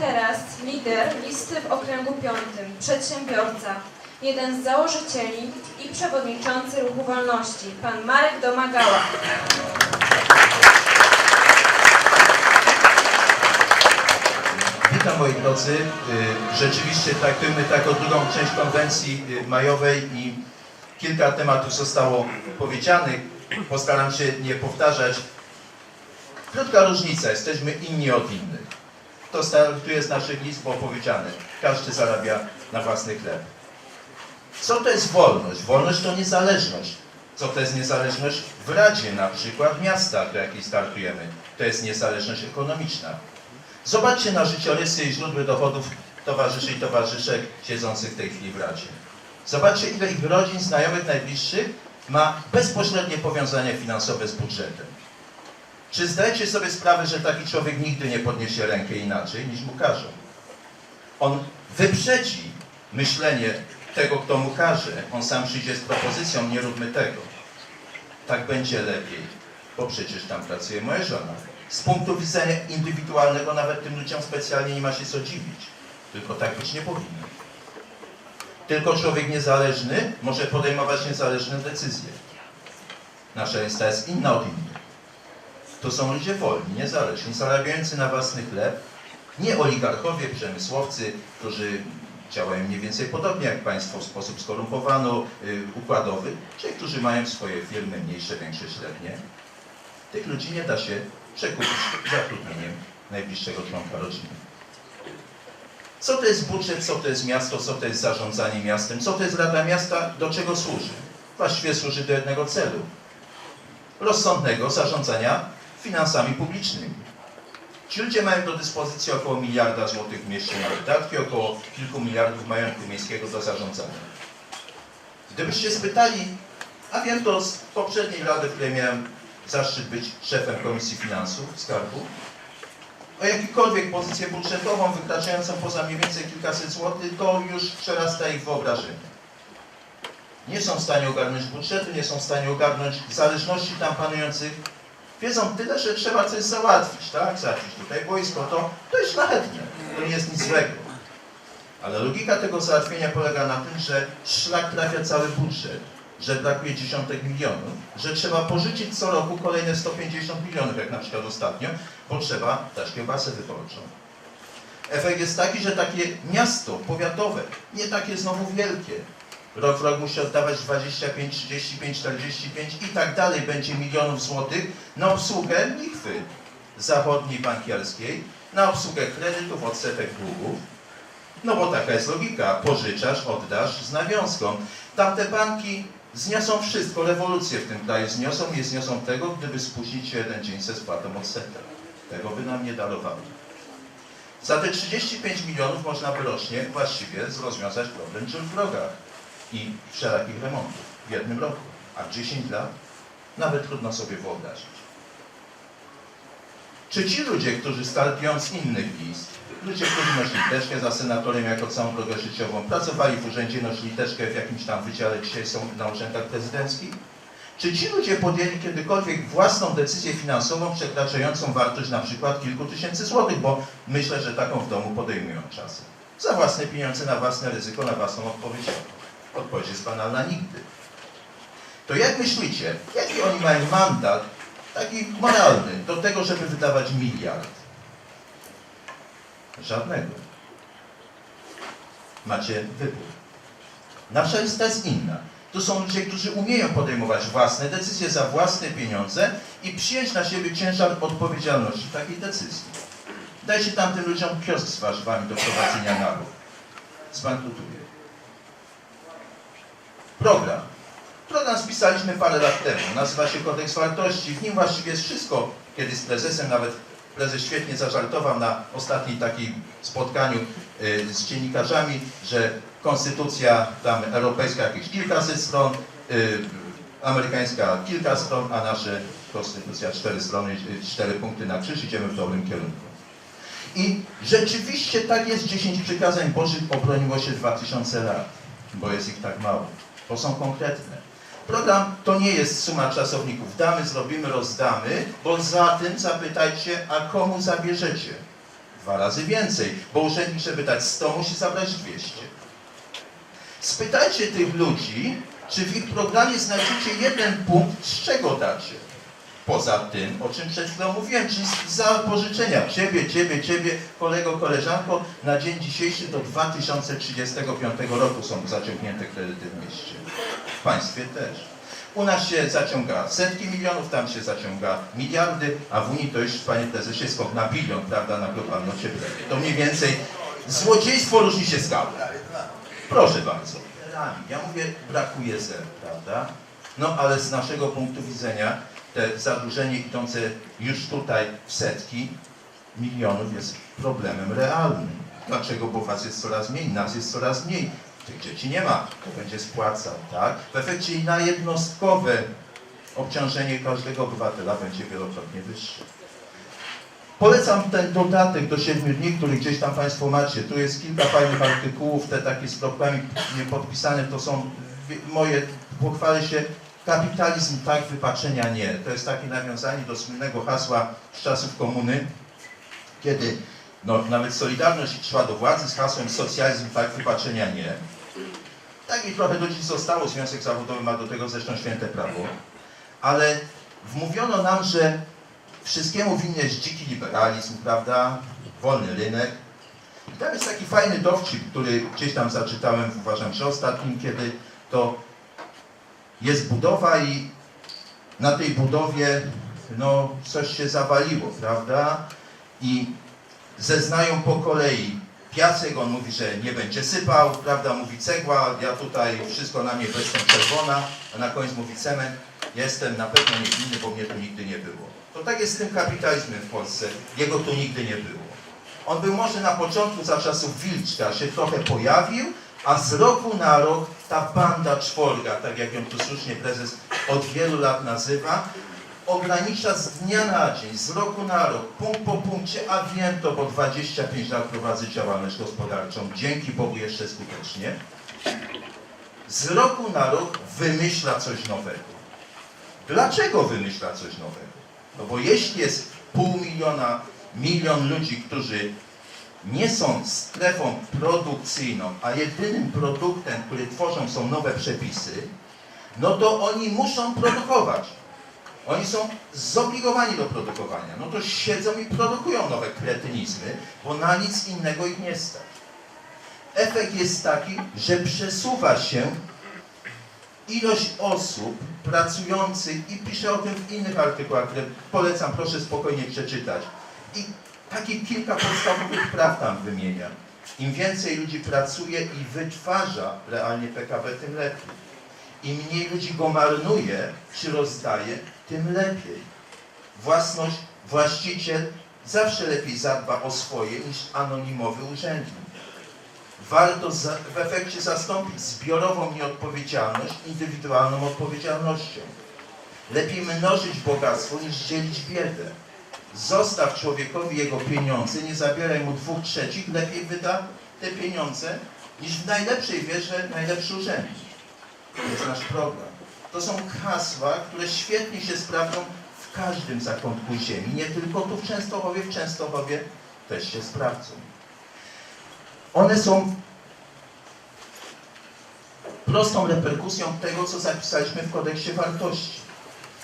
teraz lider listy w okręgu piątym, przedsiębiorca, jeden z założycieli i przewodniczący Ruchu Wolności, pan Marek Domagała. Witam moi drodzy. Y, Rzeczywiście traktujemy taką drugą część konwencji y, majowej i kilka tematów zostało powiedzianych. Postaram się nie powtarzać. Krótka różnica, jesteśmy inni od innych. To startuje z naszych list, było powiedziane. Każdy zarabia na własny chleb. Co to jest wolność? Wolność to niezależność. Co to jest niezależność? W Radzie na przykład miasta, do jakiej startujemy. To jest niezależność ekonomiczna. Zobaczcie na życiorysy i źródły dochodów towarzyszy i towarzyszek siedzących w tej chwili w Radzie. Zobaczcie, ile ich rodzin, znajomych, najbliższych ma bezpośrednie powiązania finansowe z budżetem. Czy zdajecie sobie sprawę, że taki człowiek nigdy nie podniesie rękę inaczej, niż mu każą? On wyprzedzi myślenie tego, kto mu każe. On sam przyjdzie z propozycją, nie róbmy tego. Tak będzie lepiej, bo przecież tam pracuje moja żona. Z punktu widzenia indywidualnego nawet tym ludziom specjalnie nie ma się co dziwić. Tylko tak być nie powinno. Tylko człowiek niezależny może podejmować niezależne decyzje. Nasza lista jest inna od innych. To są ludzie wolni, niezależni, zarabiający na własny chleb. Nie oligarchowie, przemysłowcy, którzy działają mniej więcej podobnie jak państwo w sposób skorumpowano-układowy, czy którzy mają swoje firmy mniejsze, większe, średnie. Tych ludzi nie da się przekupić zatrudnieniem najbliższego członka rodziny. Co to jest budżet, co to jest miasto, co to jest zarządzanie miastem, co to jest Rada Miasta, do czego służy? Właściwie służy do jednego celu. Rozsądnego zarządzania finansami publicznymi. Ci ludzie mają do dyspozycji około miliarda złotych mieście na wydatki, około kilku miliardów majątku miejskiego do zarządzania. Gdybyście spytali, a wiem to z poprzedniej rady, w której miałem zaszczyt być szefem Komisji Finansów Skarbu, o jakikolwiek pozycję budżetową wykraczającą poza mniej więcej kilkaset złotych, to już przerasta ich wyobrażenie. Nie są w stanie ogarnąć budżetu, nie są w stanie ogarnąć zależności tam panujących. Wiedzą tyle, że trzeba coś załatwić, tak? Załatwić tutaj wojsko, to, to jest szlachetne, to nie jest nic złego. Ale logika tego załatwienia polega na tym, że szlak trafia cały budżet, że brakuje dziesiątek milionów, że trzeba pożyczyć co roku kolejne 150 milionów, jak na przykład ostatnio, bo trzeba dać kiełbasę wyborczą. Efekt jest taki, że takie miasto powiatowe, nie takie znowu wielkie, rok w rok musi oddawać 25, 35, 45 i tak dalej będzie milionów złotych na obsługę lichwy zachodniej bankiarskiej, na obsługę kredytów, odsetek długów. No bo taka jest logika, pożyczasz, oddasz z nawiązką. Tamte banki zniosą wszystko, rewolucję w tym kraju zniosą, nie zniosą tego, gdyby spóźnić się jeden dzień ze spłatą odsetek. Tego by nam nie darowały. Za te 35 milionów można by rocznie właściwie rozwiązać problem dżungli w drogach i wszelakich remontów w jednym roku, a w 10 lat nawet trudno sobie wyobrazić. Czy ci ludzie, którzy startują z innych list, ludzie, którzy nosili teczkę za senatorem jako całą drogę życiową, pracowali w urzędzie, nosili teczkę w jakimś tam wydziale, dzisiaj są na urzędach prezydenckich, czy ci ludzie podjęli kiedykolwiek własną decyzję finansową przekraczającą wartość na przykład kilku tysięcy złotych, bo myślę, że taką w domu podejmują czasem. Za własne pieniądze, na własne ryzyko, na własną odpowiedzialność. Odpowiedź jest banalna nigdy. To jak myślicie, jaki oni mają mandat, taki moralny, do tego, żeby wydawać miliard? Żadnego. Macie wybór. Nasza lista jest inna. To są ludzie, którzy umieją podejmować własne decyzje za własne pieniądze i przyjąć na siebie ciężar odpowiedzialności takiej decyzji. Dajcie tamtym ludziom kiosk z warzywami do prowadzenia na ruch. Zbankrutuje. Program. Program spisaliśmy parę lat temu. Nazywa się Kodeks Wartości. W nim właściwie jest wszystko. Kiedy z prezesem, nawet prezes świetnie zażartował na ostatnim takim spotkaniu y, z dziennikarzami, że konstytucja tam europejska jakieś kilkaset stron, y, amerykańska kilka stron, a nasza konstytucja cztery strony, y, cztery punkty na krzyż. Idziemy w dobrym kierunku. I rzeczywiście tak jest, 10 przykazań Bożych obroniło się 2000 lat, bo jest ich tak mało, bo są konkretne. Program to nie jest suma czasowników. Damy, zrobimy, rozdamy, bo za tym zapytajcie, a komu zabierzecie? dwa razy więcej, bo urzędnik, żeby dać 100, musi zabrać 200. Spytajcie tych ludzi, czy w ich programie znajdziecie jeden punkt, z czego dacie. Poza tym, o czym przed chwilą mówiłem, czyli z- za pożyczenia Ciebie, Ciebie, Ciebie, kolego, koleżanko, na dzień dzisiejszy do 2035 roku są zaciągnięte kredyty w mieście. W państwie też. U nas się zaciąga setki milionów, tam się zaciąga miliardy, a w Unii to już, panie prezesie, skok na bilion, prawda, na globalne ocieplenie. To mniej więcej złodziejstwo różni się skałą. Proszę bardzo. Ja mówię, brakuje zer, prawda? No ale z naszego punktu widzenia te zadłużenie idące już tutaj w setki milionów jest problemem realnym. Dlaczego? Bo was jest coraz mniej, nas jest coraz mniej. Tych dzieci nie ma, to będzie spłacał, tak? W efekcie i na jednostkowe obciążenie każdego obywatela będzie wielokrotnie wyższe. Polecam ten dodatek do siedmiu dni, który gdzieś tam Państwo macie. Tu jest kilka fajnych artykułów, te takie z kropkami nie podpisane, to są moje, pochwalę się, kapitalizm tak, wypaczenia nie. To jest takie nawiązanie do słynnego hasła z czasów komuny, kiedy no, nawet Solidarność szła do władzy z hasłem socjalizm tak, wypaczenia nie. Tak i trochę do dziś zostało, Związek Zawodowy ma do tego zresztą święte prawo, ale wmówiono nam, że wszystkiemu winny jest dziki liberalizm, prawda? Wolny rynek. I tam jest taki fajny dowcip, który gdzieś tam zaczytałem, uważam, że ostatnim, kiedy to jest budowa i na tej budowie no, coś się zawaliło, prawda? I zeznają po kolei piasek, on mówi, że nie będzie sypał, prawda? Mówi cegła, ja tutaj wszystko na mnie, jestem czerwona, a na koniec mówi cement, jestem na pewno niewinny, bo mnie tu nigdy nie było. To tak jest z tym kapitalizmem w Polsce, jego tu nigdy nie było. On był może na początku, za czasów Wilczka, się trochę pojawił, a z roku na rok ta banda czworga, tak jak ją tu słusznie prezes od wielu lat nazywa, ogranicza z dnia na dzień, z roku na rok, punkt po punkcie, a wiem to, bo 25 lat prowadzę działalność gospodarczą, dzięki Bogu jeszcze skutecznie, z roku na rok wymyśla coś nowego. Dlaczego wymyśla coś nowego? No bo jeśli jest pół miliona, milion ludzi, którzy nie są strefą produkcyjną, a jedynym produktem, który tworzą są nowe przepisy, no to oni muszą produkować. Oni są zobligowani do produkowania. No to siedzą i produkują nowe kretynizmy, bo na nic innego ich nie stać. Efekt jest taki, że przesuwa się ilość osób pracujących i piszę o tym w innych artykułach, które polecam, proszę spokojnie przeczytać. I takie kilka podstawowych praw tam wymienia. Im więcej ludzi pracuje i wytwarza realnie PKB, tym lepiej. Im mniej ludzi go marnuje czy rozdaje, tym lepiej. Własność, właściciel zawsze lepiej zadba o swoje niż anonimowy urzędnik. Warto za, w efekcie zastąpić zbiorową nieodpowiedzialność indywidualną odpowiedzialnością. Lepiej mnożyć bogactwo niż dzielić biedę. Zostaw człowiekowi jego pieniądze, nie zabieraj mu dwóch trzecich, lepiej wyda te pieniądze niż w najlepszej wierze najlepszy urzędnik. To jest nasz program. To są hasła, które świetnie się sprawdzą w każdym zakątku ziemi, nie tylko tu w Częstochowie, w Częstochowie też się sprawdzą. One są prostą reperkusją tego, co zapisaliśmy w kodeksie wartości.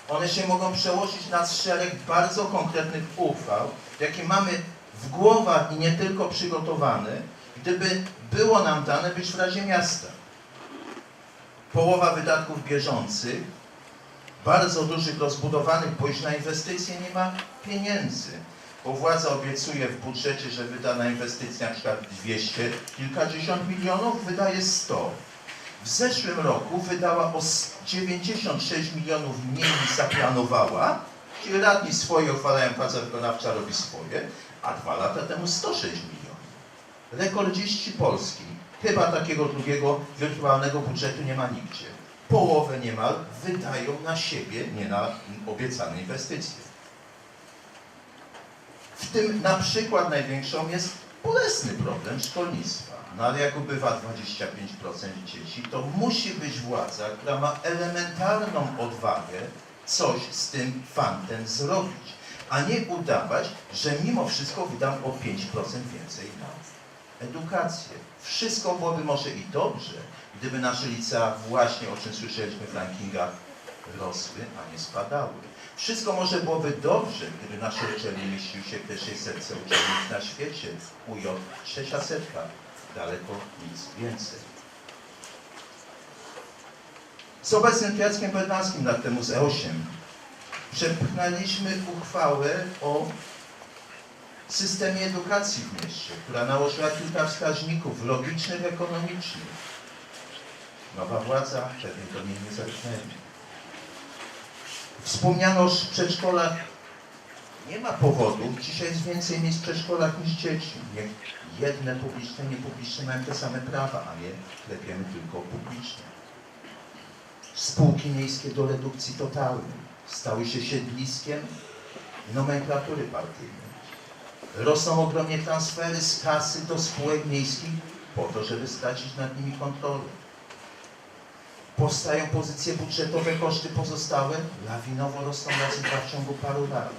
One się mogą przełożyć na szereg bardzo konkretnych uchwał, jakie mamy w głowach i nie tylko przygotowane, gdyby było nam dane być w Radzie Miasta. Połowa wydatków bieżących, bardzo dużych, rozbudowanych, bo już na inwestycje nie ma pieniędzy. Bo władza obiecuje w budżecie, że wyda na inwestycje na przykład 200, kilkadziesiąt milionów, wydaje 100. W zeszłym roku wydała o s- 96 milionów mniej niż zaplanowała, czyli radni swoje uchwalają, władza wykonawcza robi swoje, a dwa lata temu 106 milionów. Rekordziści Polski. Chyba takiego drugiego wirtualnego budżetu nie ma nigdzie. Połowę niemal wydają na siebie, nie na obiecane inwestycje. W tym na przykład największą jest bolesny problem szkolnictwa. No ale jak ubywa 25% dzieci, to musi być władza, która ma elementarną odwagę coś z tym fantem zrobić. a nie udawać, że mimo wszystko wydam o 5% więcej na edukację. Wszystko byłoby może i dobrze, gdyby nasze licea właśnie, o czym słyszeliśmy w rankingach, rosły, a nie spadały. Wszystko może byłoby dobrze, gdyby nasze uczelnie mieściły się w pierwszej setce uczelni na świecie. UJ trzecia setka, daleko nic więcej. Z obecnym Jackiem Bednarski na temu z E8 przepchnęliśmy uchwałę o systemie edukacji w mieście, która nałożyła kilka wskaźników logicznych, ekonomicznych. Nowa władza pewnie to mnie nie zerknęli. Wspomniano o przedszkolach. Nie ma powodów. Dzisiaj jest więcej miejsc w przedszkolach niż dzieci. Niech jedne publiczne, niepubliczne mają te same prawa, a nie klepiemy tylko publiczne. Spółki miejskie do redukcji totalnej stały się siedliskiem nomenklatury partyjnej. Rosną ogromnie transfery z kasy do spółek miejskich po to, żeby stracić nad nimi kontrolę. Powstają pozycje budżetowe, koszty pozostałe lawinowo rosną razy w ciągu paru lat.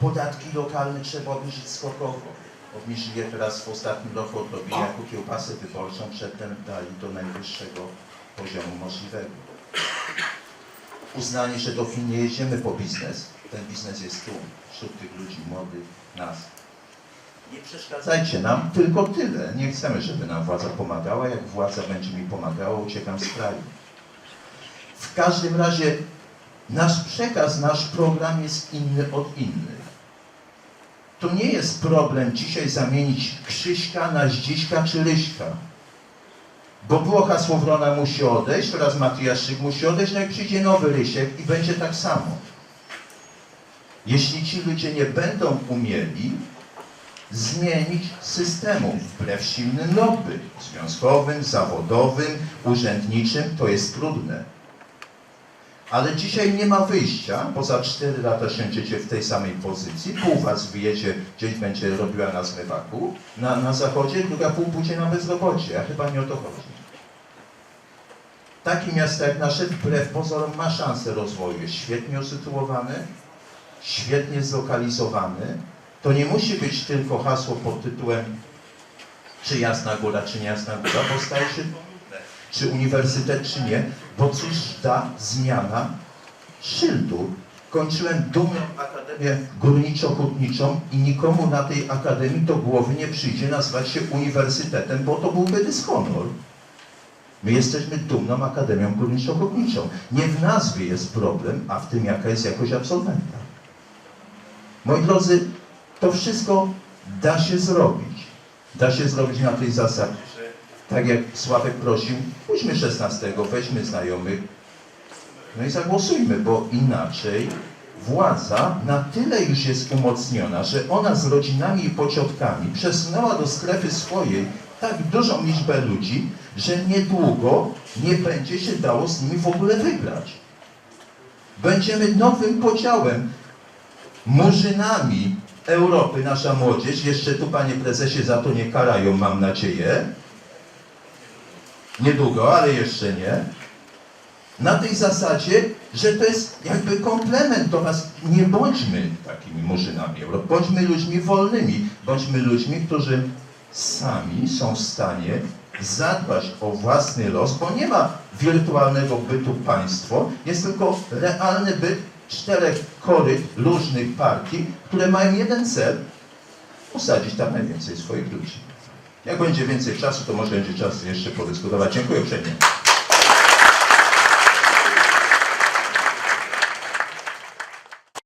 Podatki lokalne trzeba obniżyć skokowo. Obniżyli je teraz w ostatnim roku, odrobili jako kiełbasę wyborczą, przedtem dali do najwyższego poziomu możliwego. Uznanie, że do Chin nie jedziemy po biznes. Ten biznes jest tu, wśród tych ludzi młodych, nas. Nie przeszkadzajcie nam, tylko tyle. Nie chcemy, żeby nam władza pomagała. Jak władza będzie mi pomagała, uciekam z kraju. W każdym razie nasz przekaz, nasz program jest inny od innych. To nie jest problem dzisiaj zamienić Krzyśka na Zdziśka czy Ryśka. Bo było hasło Wrona musi odejść, teraz Matyjaszczyk musi odejść, no i przyjdzie nowy Rysiek i będzie tak samo. Jeśli ci ludzie nie będą umieli zmienić systemu wbrew silnym lobby związkowym, zawodowym, urzędniczym, to jest trudne. Ale dzisiaj nie ma wyjścia, bo za 4 lata siądziecie w tej samej pozycji, pół was wyjedzie, gdzieś będzie robiła na zmywaku, na, na zachodzie, druga pół pójdzie na bezrobocie, a chyba nie o to chodzi. Takie miasto jak nasze, wbrew pozorom, ma szansę rozwoju, jest świetnie usytuowane, świetnie zlokalizowany. To nie musi być tylko hasło pod tytułem czy Jasna Góra, czy nie Jasna Góra, bo staje się czy uniwersytet, czy nie, bo cóż da zmiana szyldu. Kończyłem dumną Akademię Górniczo-Hutniczą i nikomu na tej akademii do głowy nie przyjdzie nazwać się uniwersytetem, bo to byłby dyshonor. My jesteśmy dumną Akademią Górniczo-Hutniczą. Nie w nazwie jest problem, a w tym jaka jest jakość absolwenta. Moi drodzy, to wszystko da się zrobić. Da się zrobić na tej zasadzie, tak jak Sławek prosił, pójdźmy 16, weźmy znajomych, no i zagłosujmy, bo inaczej władza na tyle już jest umocniona, że ona z rodzinami i pociotkami przesunęła do strefy swojej tak dużą liczbę ludzi, że niedługo nie będzie się dało z nimi w ogóle wygrać. Będziemy nowym podziałem, murzynami Europy, nasza młodzież, jeszcze tu panie prezesie za to nie karają, mam nadzieję, niedługo, ale jeszcze nie, na tej zasadzie, że to jest jakby komplement do was. Nie bądźmy takimi murzynami Europy, bądźmy ludźmi wolnymi, bądźmy ludźmi, którzy sami są w stanie zadbać o własny los, bo nie ma wirtualnego bytu państwo, jest tylko realny byt czterech koryt różnych partii, które mają jeden cel, usadzić tam najwięcej swoich ludzi. Jak będzie więcej czasu, to może będzie czas jeszcze podyskutować. Dziękuję uprzejmie.